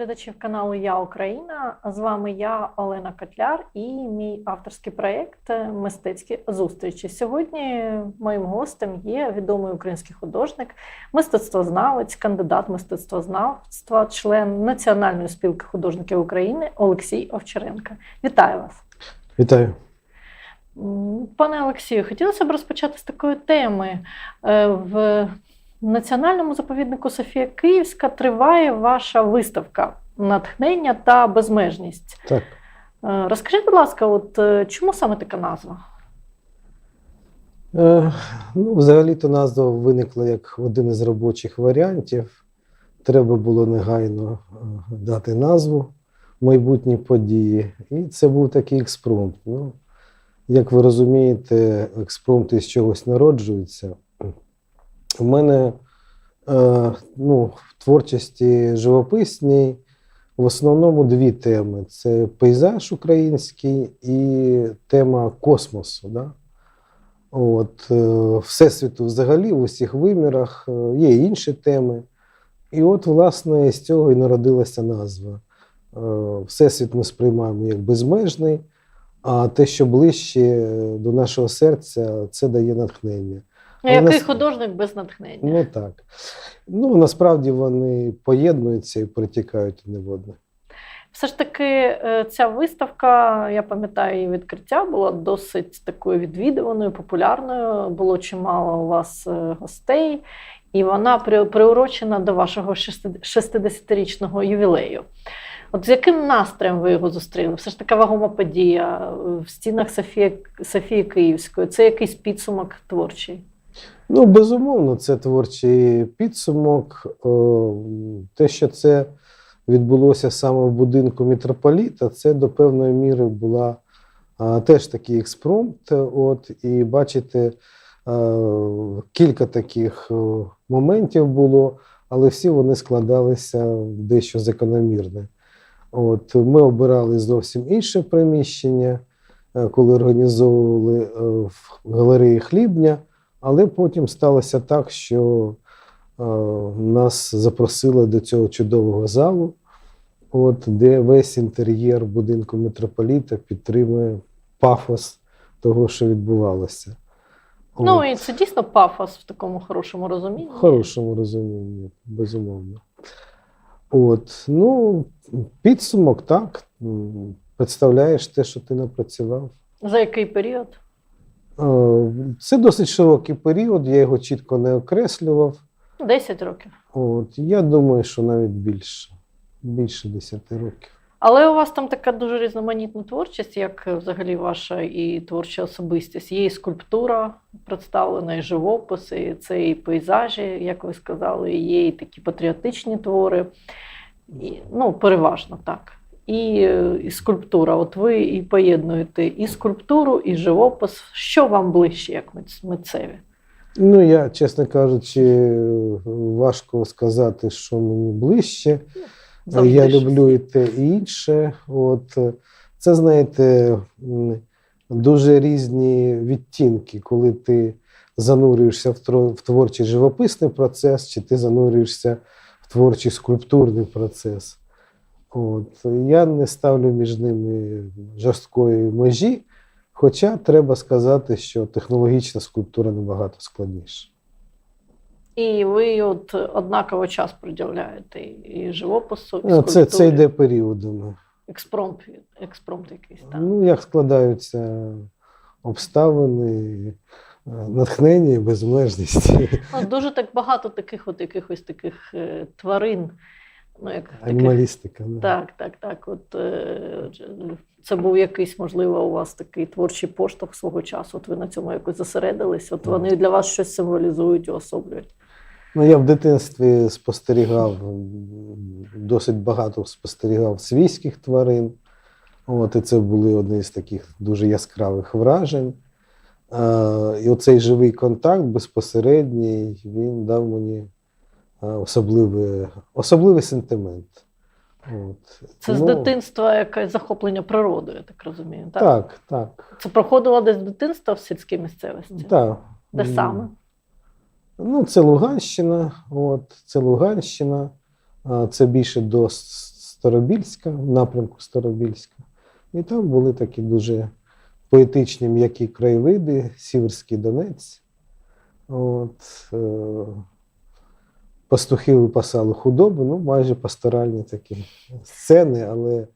Глядачів каналу Я Україна. З вами я, Олена Котляр, і мій авторський проєкт Мистецькі зустрічі. Сьогодні моїм гостем є відомий український художник, мистецтвознавець, кандидат мистецтвознавства, член Національної спілки художників України Олексій Овчаренко. Вітаю вас! Вітаю. Пане Олексію, хотілося б розпочати з такої теми. Е, В Національному заповіднику Софія Київська триває ваша виставка Натхнення та безмежність. Так. Е, Розкажіть, будь ласка, от е, чому саме така назва? Е, ну, взагалі-то назва виникла як один із робочих варіантів. Треба було негайно е, дати назву майбутній події. І це був такий експромт. Ну, як ви розумієте, експромти з чогось народжуються. У мене е, ну, в творчості живописній в основному дві теми: це пейзаж український і тема космосу. Да? От, е, Всесвіту взагалі в усіх вимірах е, є інші теми. І от, власне, з цього і народилася назва. Е, Всесвіт ми сприймаємо як безмежний, а те, що ближче до нашого серця, це дає натхнення. Ну, Який нас- художник без натхнення? Ну так. Ну, насправді вони поєднуються і перетікають одне в одне. Все ж таки, е, ця виставка, я пам'ятаю, її відкриття була досить такою відвідуваною, популярною. Було чимало у вас е, гостей, і вона приурочена до вашого 60-річного ювілею. От з яким настроєм ви його зустріли? Все ж така вагома подія е, в стінах Софії, Софії Київської. Це якийсь підсумок творчий. Ну, безумовно, це творчий підсумок. Е, Те, що це відбулося саме в будинку мітрополіта, це до певної міри була теж такий експромт. От, і бачите, е, кілька таких е, моментів було, але всі вони складалися дещо закономірне. От, ми обирали зовсім інше приміщення, е, коли організовували е, в галереї Хлібня. Але потім сталося так, що е, нас запросили до цього чудового залу, от, де весь інтер'єр будинку митрополіта підтримує пафос того, що відбувалося. Ну і це дійсно пафос в такому хорошому розумінні. в хорошому розумінні, безумовно. От, ну, підсумок, так. Представляєш те, що ти напрацював. За який період? Е, Це досить широкий період, я його чітко не окреслював. 10 років. От, я думаю, що навіть більше, більше 10 років. Але у вас там така дуже різноманітна творчість, як взагалі ваша і творча особистість. Є і скульптура представлена, і живопис, і це і пейзажі, як ви сказали, і є і такі патріотичні твори. І, ну, переважно так. І, е, і скульптура. От ви і поєднуєте і скульптуру, і живопис. Що вам ближче, як митцеві? Ну, я, чесно кажучи, важко сказати, що мені ближче. Завжди я люблю і те і інше. От, це, знаєте, дуже різні відтінки, коли ти занурюєшся в творчий живописний процес, чи ти занурюєшся в творчий скульптурний процес. От. Я не ставлю між ними жорсткої межі, хоча треба сказати, що технологічна скульптура набагато складніша. І ви от однаково час приділяєте і живопису, і Ну, Це, це йде періодами. експромт, експромт якийсь там. Ну, як складаються обставини, е, натхнення і безмежність. Ну, дуже так багато таких от якихось таких е, тварин. Ну, як Анімалістика. да. так, так, так. От, е, це був якийсь, можливо, у вас такий творчий поштовх свого часу. От ви на цьому якось зосередились. От вони для вас щось символізують, уособлюють. Ну, я в дитинстві спостерігав, досить багато спостерігав свійських тварин. От, і це були одні з таких дуже яскравих вражень. Е, і оцей живий контакт безпосередній, він дав мені особливий, особливий сентимент. От. Це з Ну, дитинства якесь захоплення природою, я так розумію. Так? Так, так. Це проходило десь з дитинства в сільській місцевості? так. Де саме? Ну, це Луганщина, от, це Луганщина. Це більше до Старобільська, напрямку Старобільська. І там були такі дуже поетичні м'які краєвиди, Сіверський Донець. От, е, пастухи випасали худобу, ну, майже пасторальні такі сцени, але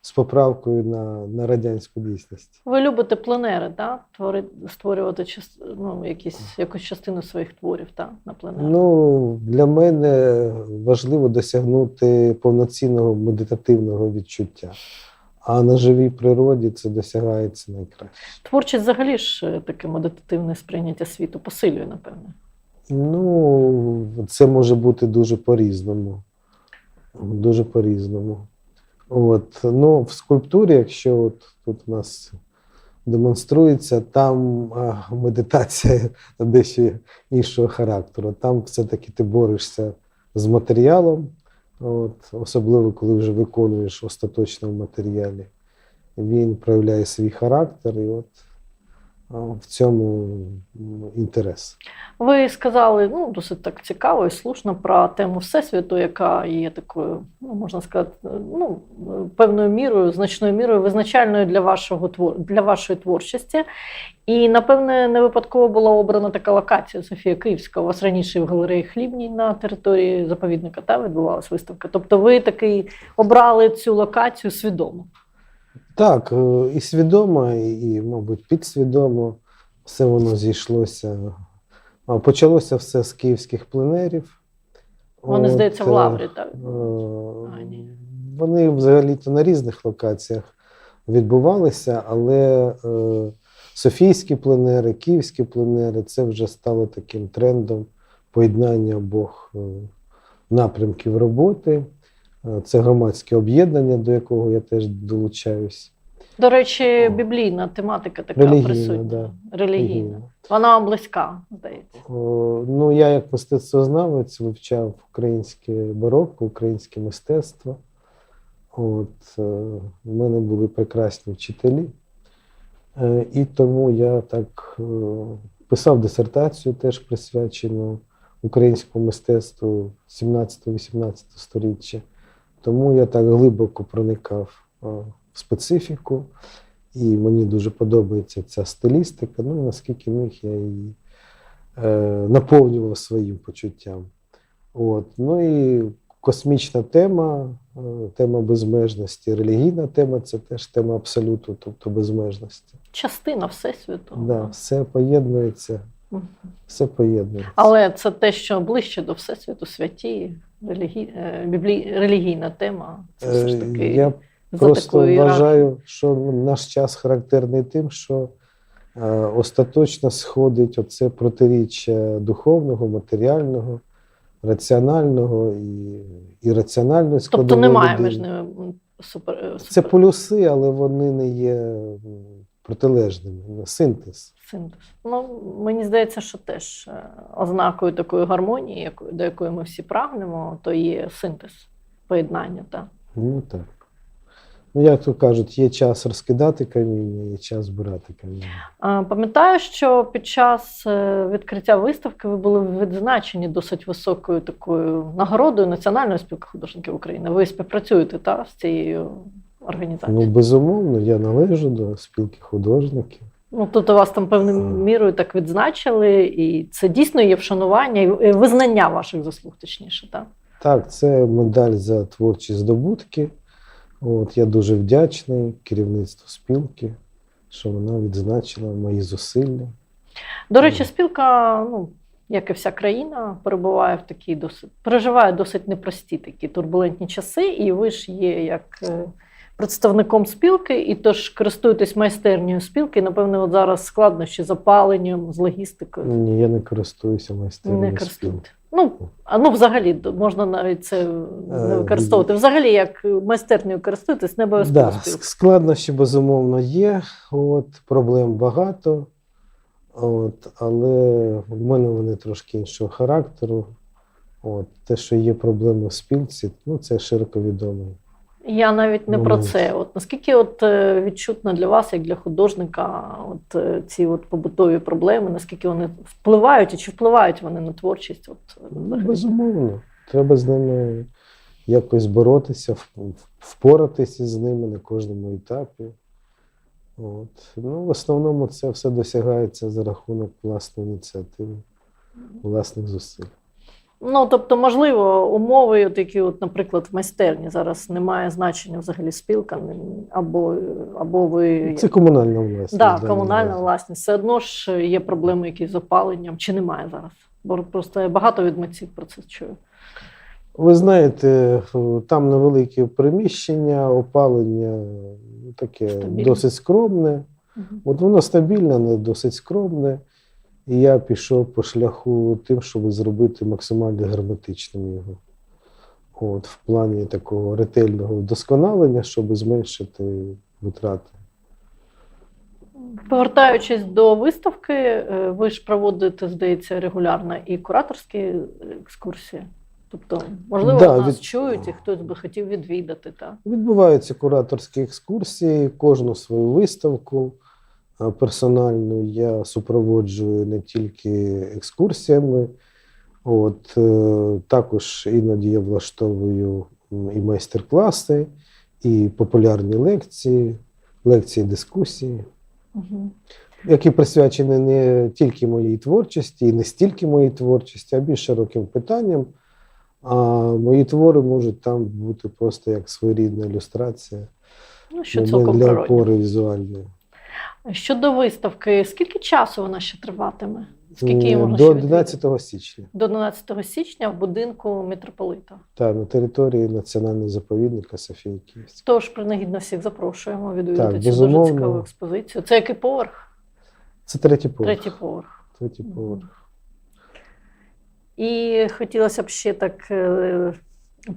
з поправкою на, на радянську дійсність. Ви любите пленери, так? Твори, створювати час- ну, якісь, якусь частину своїх творів так? на пленері? Ну, для мене важливо досягнути повноцінного медитативного відчуття. А на живій природі це досягається найкраще. Творчість взагалі ж е, таке медитативне сприйняття світу посилює, напевне. Ну, це може бути дуже по-різному. Дуже по-різному. От. Ну, в скульптурі, якщо от тут у нас демонструється, там а, медитація дещо іншого характеру. Там все-таки ти борешся з матеріалом, от, особливо коли вже виконуєш в остаточному матеріалі. Він проявляє свій характер, і от в цьому інтерес. Ви сказали ну, досить так цікаво і слушно про тему Всесвіту, яка є такою, ну, можна сказати, ну, певною мірою, значною мірою визначальною для, вашого для вашої творчості. І, напевне, не випадково була обрана така локація Софія Київська. У вас раніше в галереї Хлібній на території заповідника та відбувалась виставка. Тобто ви такий обрали цю локацію свідомо. Так, е, і свідомо, і, мабуть, підсвідомо все воно зійшлося. Почалося все з київських пленерів. Вони, От, здається, в е, Лаврі. Так? е, А, ні. Вони взагалі-то на різних локаціях відбувалися, але е, Софійські пленери, київські пленери це вже стало таким трендом поєднання обох напрямків роботи. Е, Це громадське об'єднання, до якого я теж долучаюсь. До речі, О. біблійна тематика така Релігійна, присутня. да. Релігійна. Вона вам близька, здається. О, Ну, я як мистецтвознавець вивчав українське барокко, українське мистецтво. От, е, в мене були прекрасні вчителі. Е, І тому я так е, писав дисертацію, теж присвячену українському мистецтву 17-18 сторіччя. Тому я так глибоко проникав е, в специфіку, і мені дуже подобається ця стилістика. Ну, і наскільки міг я її е, наповнював своїм почуттям. От. Ну і космічна тема, е, тема безмежності, релігійна тема це теж тема абсолюту, тобто безмежності. Частина Всесвіту. Да, все поєднується. Все поєднується. Але це те, що ближче до Всесвіту, святі, релігі... е, біблі... релігійна тема. Це все ж Е, таки Я за просто вважаю, що наш час характерний тим, що е, остаточно сходить оце протиріччя духовного, матеріального, раціонального і ірраціональної Тобто складової немає людини. між ними супер... е, Це полюси, але вони не є протилежними. Синтез. синтез. Ну, мені здається, що теж е, ознакою такої гармонії, до якої ми всі прагнемо, то є синтез, поєднання. Так. Ну так. Ну, як то кажуть, є час розкидати каміння, є час збирати каміння. А, Пам'ятаю, що під час е, відкриття виставки ви були відзначені досить високою такою нагородою Національної спілки художників України. Ви співпрацюєте та, з цією Ну, безумовно, я належу до спілки художників. Ну, тут вас там певною мірою так відзначили, і це дійсно є вшанування і і визнання ваших заслуг, точніше, так? Так, це медаль за творчі здобутки. От, я дуже вдячний керівництву спілки, що вона відзначила мої зусилля. До речі, спілка, ну, як і вся країна, перебуває в такій досить переживає досить непрості такі турбулентні часи, і ви ж є як е, представником спілки, і тож користуєтесь майстернею спілки. Напевне, от зараз складнощі з опаленням, з логістикою. Ні, я не користуюся Не спілки. Ну, а ну взагалі можна навіть це не Е, використовувати. Взагалі, як майстернею користуєтесь, не обов'язково Да, складнощі, безумовно, є. От, проблем багато. От, але в мене вони трошки іншого характеру. От, те, що є проблеми в спілці, ну, це широко відомо. Я навіть не про це. От наскільки от е, відчутно для вас, як для художника, от е, ці от побутові проблеми, наскільки вони впливають і чи впливають вони на творчість? От, е, Ну, безумовно, треба з ними якось боротися, впоратися з ними на кожному етапі. От. Ну, в основному це все досягається за рахунок власної ініціативи, власних зусиль. Ну, тобто, можливо, умови, от які, от, наприклад, в майстерні зараз немає значення взагалі спілка, або, або ви. Це комунальна власність. да, да, комунальна власність. Все одно ж є проблеми якісь з опаленням, чи немає зараз? Бо просто я багато від митців про це чую. Ви знаєте, там невелике приміщення, опалення таке Стабільне. досить скромне. От воно стабільне, але досить скромне. І я пішов по шляху тим, щоб зробити максимально герметичним його. От, в плані такого ретельного вдосконалення, щоб зменшити витрати. Повертаючись до виставки, е, ви ж проводите, здається, регулярно і кураторські екскурсії. Тобто, можливо, Да, нас від- чують і хтось би хотів відвідати. Так? Відбуваються кураторські екскурсії, кожну свою виставку персональну я супроводжую не тільки екскурсіями, от, е, також іноді я влаштовую і майстер-класи, і популярні лекції, лекції, дискусії, Угу. які присвячені не тільки моїй творчості, і не стільки моїй творчості, а більш широким питанням. А мої твори можуть там бути просто як своєрідна ілюстрація Ну, що для, для опори візуальної. Щодо виставки, скільки часу вона ще триватиме? Скільки її можна До ще відвідати? січня. До 11 січня в будинку митрополита. Та на території національного заповідника Софії Київської. Тож принагідно всіх запрошуємо відвідати Так, цю дуже цікаву експозицію. Це який поверх? Це третій поверх. Третій поверх. Третій поверх. І хотілося б ще так е,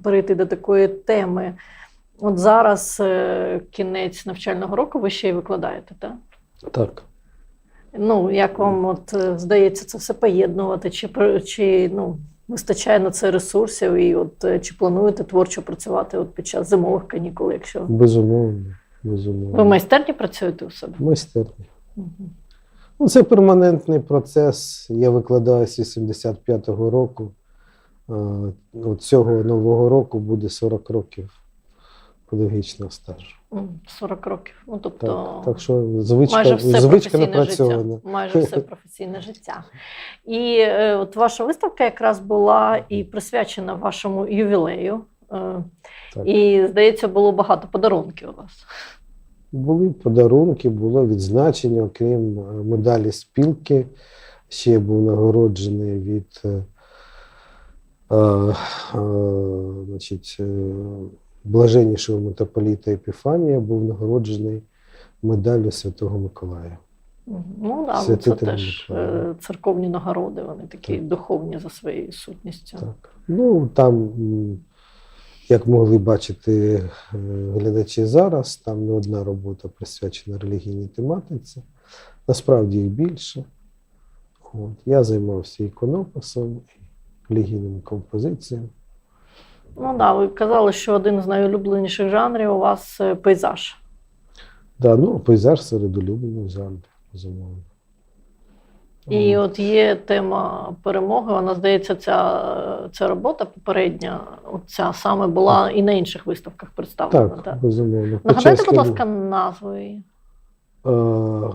перейти до такої теми. От зараз е, кінець навчального року, ви ще й викладаєте, так? Так. Ну, як вам от, е, здається, це все поєднувати? Чи, чи ну, вистачає на це ресурсів? І от, е, чи плануєте творчо працювати от під час зимових канікул? Якщо Безумовно. Безумовно. ви в майстерні працюєте у себе? Майстерні. Мгм. Ну, це перманентний процес. Я викладаю з 85-го року. От цього нового року буде 40 років педагогічного стажу. М, 40 років. Ну, тобто, Так, так що звичка, майже все звичка професійне життя. Майже все професійне життя. І е, от ваша виставка якраз була і присвячена вашому ювілею. Е, Так. І, здається, було багато подарунків у вас. Були подарунки, було відзначення, окрім е, медалі спілки. Ще був нагороджений від е, е, е, значить, е, блаженнішого митрополіта Епіфанія, був нагороджений медаллю Святого Миколая. Ну да, ну, це теж е, церковні нагороди, вони такі Так. духовні за своєю сутністю. Так. Ну, там, як могли бачити е, глядачі зараз, там не одна робота присвячена релігійній тематиці. Насправді їх більше. От. Я займався іконописом, релігійними композиціями. Ну да, ви казали, що один з найулюбленіших жанрів у вас е, пейзаж. Да, ну, пейзаж серед улюблених жанрів, безумовно. І От. є тема перемоги. Вона здається, ця, ця робота попередня, ця саме була і на інших виставках представлена. Так, так? безумовно. Нагадайте, будь ласка, назву її. е,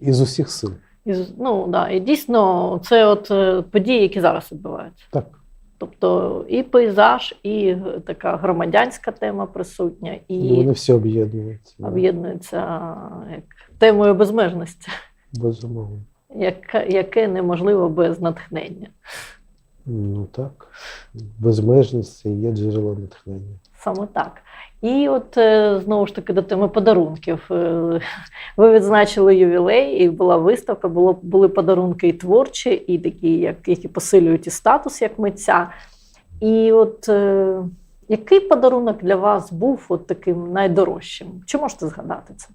із усіх сил. І, з- ну, да, і дійсно, це от е, події, які зараз відбуваються. Так. Тобто і пейзаж, і е, така громадянська тема присутня, І і вони всі об'єднуються. Об'єднуються як темою безмежності, Безумовно. Як, яке неможливо без натхнення. Ну так. Безмежність це є джерело натхнення. Саме так. І от е, знову ж таки до теми подарунків. Е, Ви відзначили ювілей, і була виставка, було, були подарунки і творчі, і такі, як, які посилюють і статус як митця. І от е, який подарунок для вас був от таким найдорожчим? Чи можете згадати це?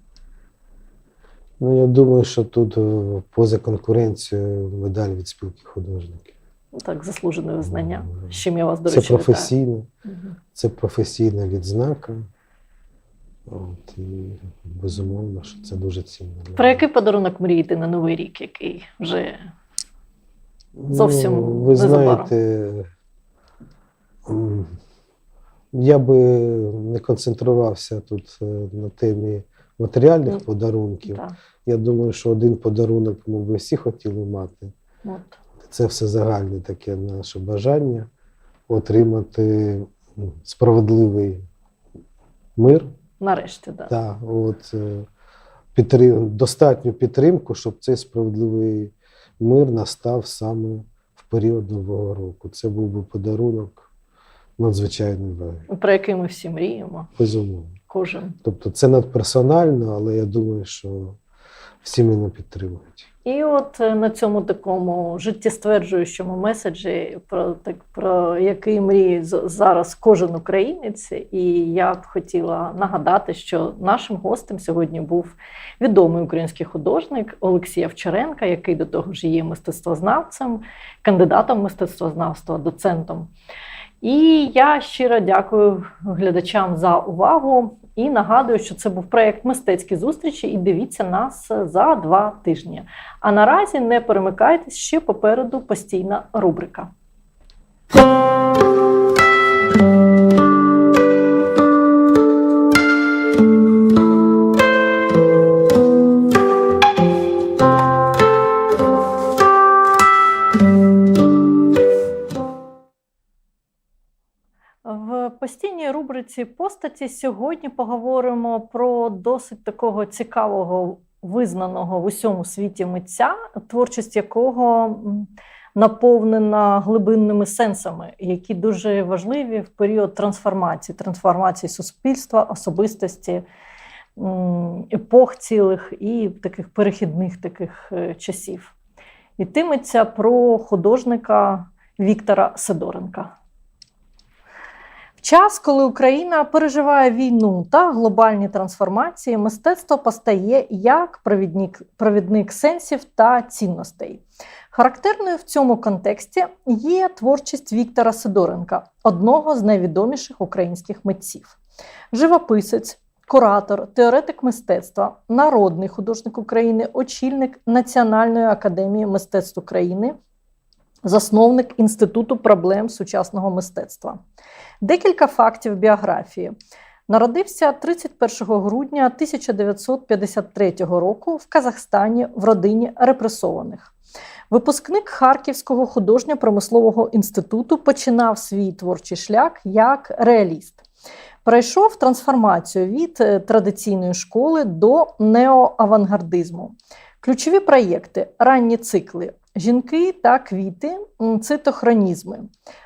Ну, я думаю, що тут поза конкуренцією медаль від спілки художників. Ну, так, заслужене визнання. З чим я вас, до Це речі, вітаю. професійно, Мгм. це професійна відзнака. От, і безумовно, що це дуже цінно. Про який подарунок мрієте на Новий рік, який вже зовсім ну, ви незабаром? знаєте, Я би не концентрувався тут е, на темі матеріальних Ну, подарунків. Так, Я думаю, що один подарунок ми би всі хотіли мати. от. Це все загальне таке наше бажання отримати справедливий мир Нарешті, так. та от, е, підтрим, достатню підтримку, щоб цей справедливий мир настав саме в період Нового року. Це був би подарунок надзвичайно важливий, Про який ми всі мріємо, безумовно. кожен. Тобто це надперсонально, але я думаю, що всі мене підтримують. І от е, на цьому такому життєстверджуючому меседжі, про так про який мріє зараз кожен українець, і я б хотіла нагадати, що нашим гостем сьогодні був відомий український художник Олексій Овчаренка, який до того ж є мистецтвознавцем, кандидатом мистецтвознавства, доцентом. І я щиро дякую глядачам за увагу і нагадую, що це був проєкт мистецькі зустрічі. І дивіться нас за два тижні. А наразі не перемикайтесь ще попереду постійна рубрика. Постійній рубриці постаті сьогодні поговоримо про досить такого цікавого, визнаного в усьому світі митця, творчість якого наповнена глибинними сенсами, які дуже важливі в період трансформації, трансформації суспільства, особистості, епох цілих і таких перехідних таких е, часів. Йтиметься про художника Віктора Сидоренка. Час, коли Україна переживає війну та глобальні трансформації, мистецтво постає як провідник, провідник сенсів та цінностей. Характерною в цьому контексті є творчість Віктора Сидоренка, одного з найвідоміших українських митців. Живописець, куратор, теоретик мистецтва, народний художник України, очільник Національної академії мистецтв України, засновник Інституту проблем сучасного мистецтва. Декілька фактів біографії. Народився 31 грудня 1953 року в Казахстані в родині репресованих. Випускник Харківського художньо-промислового інституту починав свій творчий шлях як реаліст. Пройшов трансформацію від е, традиційної школи до неоавангардизму. Ключові проєкти, ранні цикли, жінки та квіти, цитохронізми.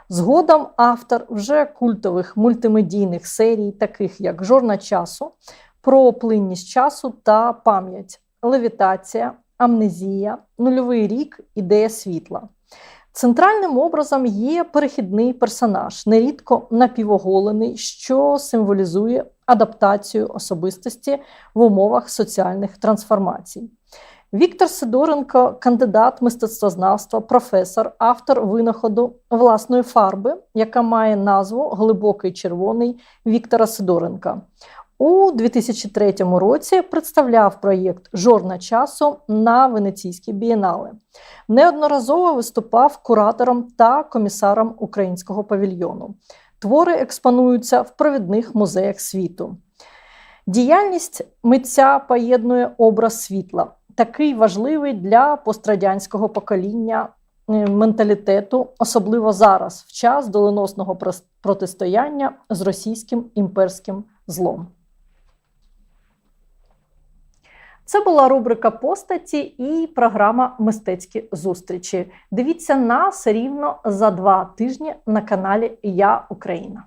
Згодом автор вже культових мультимедійних серій, таких як Жорна часу, про плинність часу та пам'ять, левітація, амнезія, нульовий рік, ідея світла. Центральним образом є перехідний персонаж, нерідко напівоголений, що символізує адаптацію особистості в умовах соціальних трансформацій. Віктор Сидоренко, кандидат мистецтвознавства, професор, автор винаходу власної фарби, яка має назву Глибокий червоний Віктора Сидоренка. У 2003 році представляв проєкт Жорна часу на Венеційській бієнале. Неодноразово виступав куратором та комісаром українського павільйону. Твори експонуються в провідних музеях світу. Діяльність митця поєднує образ світла, такий важливий для пострадянського покоління е, менталітету, особливо зараз, в час доленосного протистояння з російським імперським злом. Це була рубрика постаті і програма Мистецькі зустрічі. Дивіться нас рівно за два тижні на каналі Я Україна.